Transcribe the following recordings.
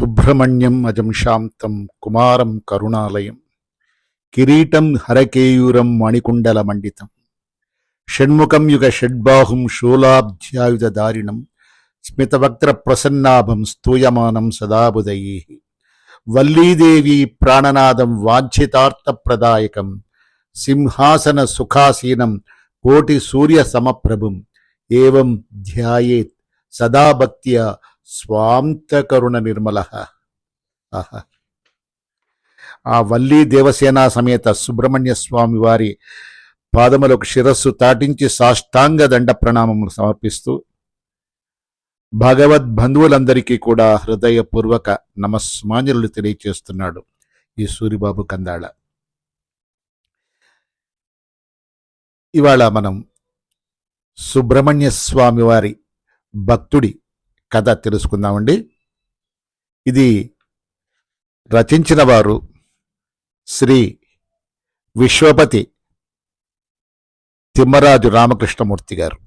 సుబ్రహ్మణ్యం అజం శాంతం కుమారం కరుణాలయం. కిరీటం హరకేయూరం మణికుండల మండితం షణ్ముఖం యుగ షడ్బాహుం శూలాబ్ధ్యాయుధ దారిణం స్మితవక్త్ర ప్రసన్నాభం స్తూయమానం సదాబుదయీ వల్లీదేవి ప్రాణనాదం వాంఛితార్థప్రదాయకం. సింహాసన సుఖాసీనం కోటి సూర్య సమప్రభుం. ఏం ధ్యాయేత్ సదా భక్త్యా స్వాంతకరుణ నిర్మల. ఆహా. ఆ వల్లీ దేవసేన సమేత సుబ్రహ్మణ్య స్వామి వారి పాదములకు శిరస్సు తాటించి సాష్టాంగ దండ ప్రణామములు సమర్పిస్తూ భగవద్ బంధువులందరికీ కూడా హృదయపూర్వక నమస్మాంజలు తెలియచేస్తున్నాడు ఈ సూరిబాబు కందాళ. ఇవాళ మనం సుబ్రహ్మణ్య స్వామి వారి భక్తుడి కథ తెలుసుకుందామండి. ఇది రచించిన వారు శ్రీ విశ్వపతి తిమ్మరాజు రామకృష్ణమూర్తి గారు.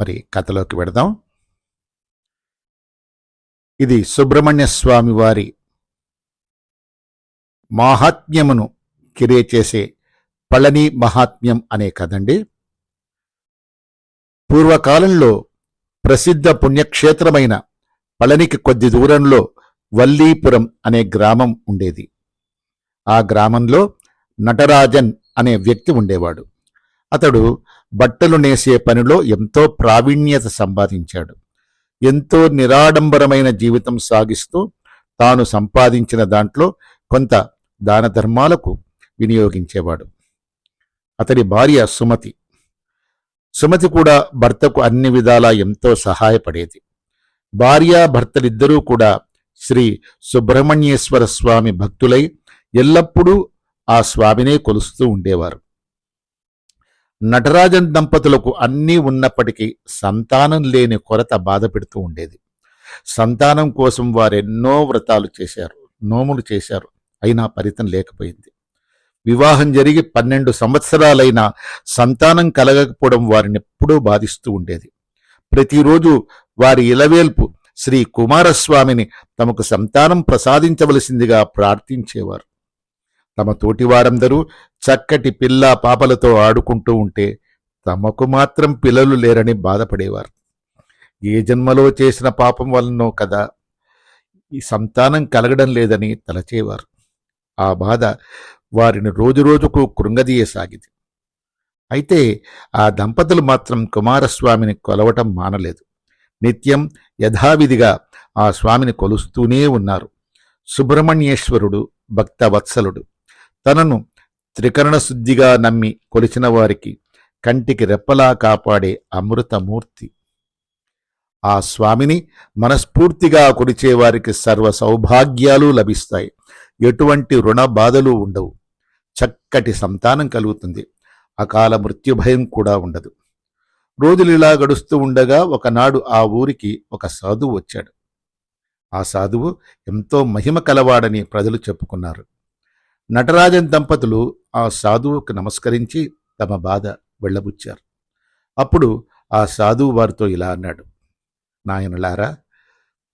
మరి కథలోకి వెడదాం. ఇది సుబ్రహ్మణ్య స్వామి వారి మాహాత్మ్యమును చేసే పళని మహాత్మ్యం అనే కథండి. పూర్వకాలంలో ప్రసిద్ధ పుణ్యక్షేత్రమైన పళనికి కొద్ది దూరంలో వల్లీపురం అనే గ్రామం ఉండేది. ఆ గ్రామంలో నటరాజన్ అనే వ్యక్తి ఉండేవాడు. అతడు బట్టలు నేసే పనిలో ఎంతో ప్రావీణ్యత సంపాదించాడు. ఎంతో నిరాడంబరమైన జీవితం సాగిస్తూ తాను సంపాదించిన దాంట్లో కొంత దాన ధర్మాలకు వినియోగించేవాడు. అతడి భార్య సుమతి సుమతి కూడా భర్తకు అన్ని విధాలా ఎంతో సహాయపడేది. భార్య భర్తలిద్దరూ కూడా శ్రీ సుబ్రహ్మణ్యేశ్వర స్వామి భక్తులై ఎల్లప్పుడూ ఆ స్వామినే కొలుస్తూ ఉండేవారు. నటరాజన్ దంపతులకు అన్నీ ఉన్నప్పటికీ సంతానం లేని కొరత బాధ పెడుతూ ఉండేది. సంతానం కోసం వారెన్నో వ్రతాలు చేశారు నోములు చేశారు అయినా ఫలితం లేకపోయింది. వివాహం జరిగి పన్నెండు సంవత్సరాలైన సంతానం కలగకపోవడం వారిని ఎప్పుడూ బాధిస్తూ ఉండేది. ప్రతిరోజు వారి ఇలవేల్పు శ్రీ కుమారస్వామిని తమకు సంతానం ప్రసాదించవలసిందిగా ప్రార్థించేవారు. తమ తోటివారందరూ చక్కటి పిల్ల పాపలతో ఆడుకుంటూ ఉంటే తమకు మాత్రం పిల్లలు లేరని బాధపడేవారు. ఏ జన్మలో చేసిన పాపం వలనో కదా ఈ సంతానం కలగడం లేదని తలచేవారు. ఆ బాధ వారిని రోజురోజుకు కృంగదీయసాగింది. అయితే ఆ దంపతులు మాత్రం కుమారస్వామిని కొలవటం మానలేదు. నిత్యం యథావిధిగా ఆ స్వామిని కొలుస్తూనే ఉన్నారు. సుబ్రహ్మణ్యేశ్వరుడు భక్తవత్సలుడు. తనను త్రికరణ శుద్ధిగా నమ్మి కొలిచిన వారికి కంటికి రెప్పలా కాపాడే అమృతమూర్తి. ఆ స్వామిని మనస్ఫూర్తిగా కొలిచే వారికి సర్వ సౌభాగ్యాలు లభిస్తాయి. ఎటువంటి రుణ బాధలు ఉండవు. చక్కటి సంతానం కలుగుతుంది. అకాల మృత్యుభయం కూడా ఉండదు. రోజులు ఇలా గడుస్తూ ఉండగా ఒకనాడు ఆ ఊరికి ఒక సాధువు వచ్చాడు. ఆ సాధువు ఎంతో మహిమ కలవాడని ప్రజలు చెప్పుకున్నారు. నటరాజన్ దంపతులు ఆ సాధువుకు నమస్కరించి తమ బాధ వెళ్ళబుచ్చారు. అప్పుడు ఆ సాధువు వారితో ఇలా అన్నాడు. నాయనలారా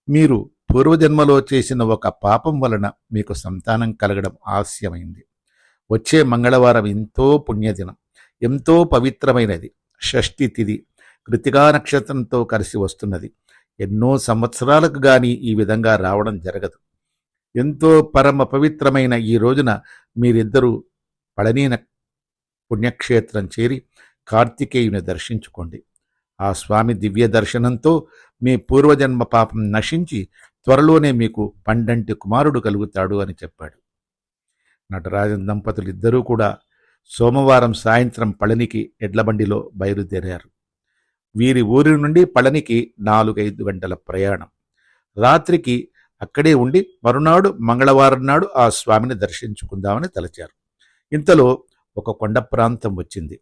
మీరు పూర్వజన్మలో చేసిన ఒక పాపం వలన మీకు సంతానం కలగడం ఆస్యమైంది వచ్చే మంగళవారం ఎంతో పుణ్యదినం ఎంతో పవిత్రమైనది. షష్ఠి తిథి కృతికా నక్షత్రంతో కలిసి వస్తున్నది. ఎన్నో సంవత్సరాలకు గాని ఈ విధంగా రావడం జరగదు. ఎంతో పరమ పవిత్రమైన ఈ రోజున మీరిద్దరూ పళనీన పుణ్యక్షేత్రం చేరి కార్తికేయుని దర్శించుకోండి. ఆ స్వామి దివ్య దర్శనంతో మీ పూర్వజన్మ పాపం నశించి త్వరలోనే మీకు పండంటి కుమారుడు కలుగుతాడు అని చెప్పాడు. నటరాజన్ దంపతులు ఇద్దరూ కూడా సోమవారం సాయంత్రం పళనికి ఎడ్లబండిలో బయలుదేరారు. వీరి ఊరి నుండి పళనికి నాలుగైదు గంటల ప్రయాణం. రాత్రికి అక్కడే ఉండి మరునాడు మంగళవారం నాడు ఆ స్వామిని దర్శించుకుందామని తలచారు. ఇంతలో ఒక కొండ ప్రాంతం వచ్చింది.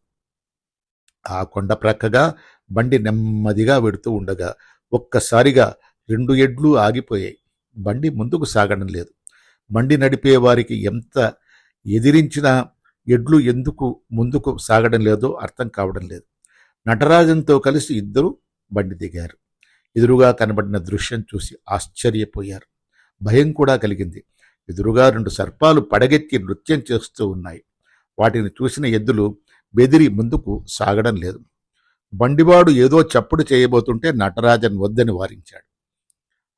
ఆ కొండ ప్రక్కగా బండి నెమ్మదిగా వెడుతూ ఉండగా ఒక్కసారిగా రెండు ఎడ్లు ఆగిపోయాయి. బండి ముందుకు సాగడం లేదు. బండి నడిపే వారికి ఎంత ఎదిరించినా ఎడ్లు ఎందుకు ముందుకు సాగడం లేదో అర్థం కావడం లేదు. నటరాజన్తో కలిసి ఇద్దరు బండి దిగారు. ఎదురుగా కనబడిన దృశ్యం చూసి ఆశ్చర్యపోయారు. భయం కూడా కలిగింది. ఎదురుగా రెండు సర్పాలు పడగెత్తి నృత్యం చేస్తూ ఉన్నాయి. వాటిని చూసిన ఎద్దులు బెదిరి ముందుకు సాగడం లేదు. బండివాడు ఏదో చప్పుడు చేయబోతుంటే నటరాజన్ వద్దని వారించాడు.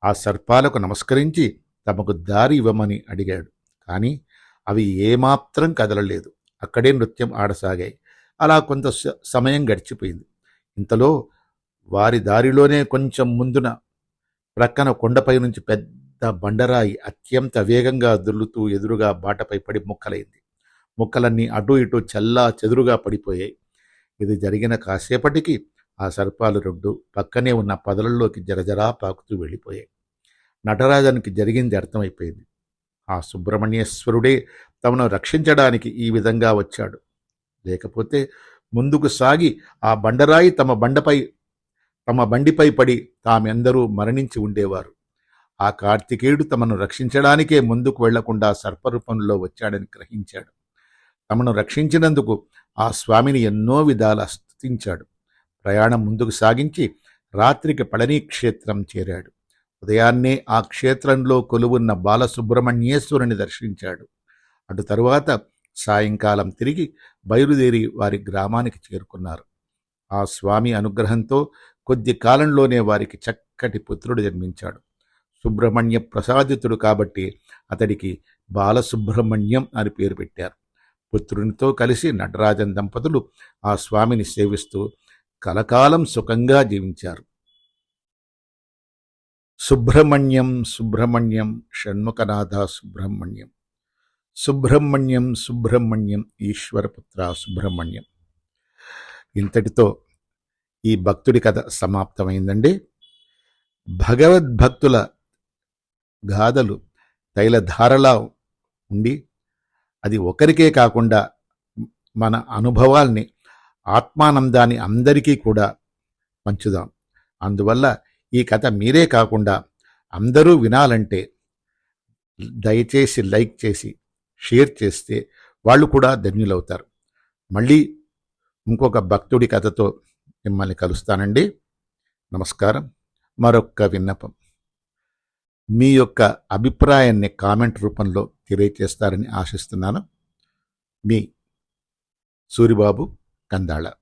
ఆ సర్పాలకు నమస్కరించి తమకు దారి ఇవ్వమని అడిగాడు. కానీ అవి ఏమాత్రం కదలలేదు. అక్కడే నృత్యం ఆడసాగాయి. అలా కొంత స- సమయం గడిచిపోయింది. ఇంతలో వారి దారిలోనే కొంచెం ముందున ప్రక్కన కొండపై నుంచి పెద్ద బండరాయి అత్యంత వేగంగా దుర్లుతూ ఎదురుగా బాటపై పడి ముక్కలైంది. ముక్కలన్నీ అటు ఇటు చల్లా చెదురుగా పడిపోయాయి. ఇది జరిగిన కాసేపటికి ఆ సర్పాలు రెండు పక్కనే ఉన్న పదలల్లోకి జరజరా పాకుతూ వెళ్ళిపోయాయి. నటరాజనికి జరిగింది అర్థమైపోయింది. ఆ సుబ్రహ్మణ్యేశ్వరుడే తమను రక్షించడానికి ఈ విధంగా వచ్చాడు. లేకపోతే ముందుకు సాగి ఆ బండరాయి తమ బండపై తమ బండిపై పడి తామెందరూ మరణించి ఉండేవారు. ఆ కార్తికేయుడు తమను రక్షించడానికే ముందుకు వెళ్ళకుండా సర్పరూపంలో వచ్చాడని గ్రహించాడు. తమను రక్షించినందుకు ఆ స్వామిని ఎన్నో విధాల స్తుతించాడు. ప్రయాణం ముందుకు సాగించి రాత్రికి పళనీ క్షేత్రం చేరాడు. ఉదయాన్నే ఆ క్షేత్రంలో కొలువున్న బాలసుబ్రహ్మణ్యేశ్వరుని దర్శించాడు. అటు తరువాత సాయంకాలం తిరిగి బయలుదేరి వారి గ్రామానికి చేరుకున్నారు. ఆ స్వామి అనుగ్రహంతో కొద్ది కాలంలోనే వారికి చక్కటి పుత్రుడు జన్మించాడు. సుబ్రహ్మణ్య ప్రసాదితుడు కాబట్టి అతడికి బాలసుబ్రహ్మణ్యం అని పేరు పెట్టారు. పుత్రునితో కలిసి నటరాజన్ దంపతులు ఆ స్వామిని సేవిస్తూ కలకాలం సుఖంగా జీవించారు. సుబ్రహ్మణ్యం సుబ్రహ్మణ్యం షణ్ముఖనాథ సుబ్రహ్మణ్యం. సుబ్రహ్మణ్యం సుబ్రహ్మణ్యం ఈశ్వరపుత్ర సుబ్రహ్మణ్యం. ఇంతటితో ఈ భక్తుడి కథ సమాప్తమైందండి. భగవద్భక్తుల గాథలు తైలధారలా ఉండి అది ఒకరికే కాకుండా మన అనుభవాల్ని ఆత్మానందాన్ని అందరికీ కూడా పంచుదాం. అందువల్ల ఈ కథ మీరే కాకుండా అందరూ వినాలంటే దయచేసి లైక్ చేసి షేర్ చేస్తే వాళ్ళు కూడా ధన్యులవుతారు. మళ్ళీ ఇంకొక భక్తుడి కథతో మిమ్మల్ని కలుస్తానండి. నమస్కారం. మరొక్క విన్నపం. మీ యొక్క అభిప్రాయాన్ని కామెంట్ రూపంలో తెలియచేస్తారని ఆశిస్తున్నాను. మీ సూరిబాబు కందాళ.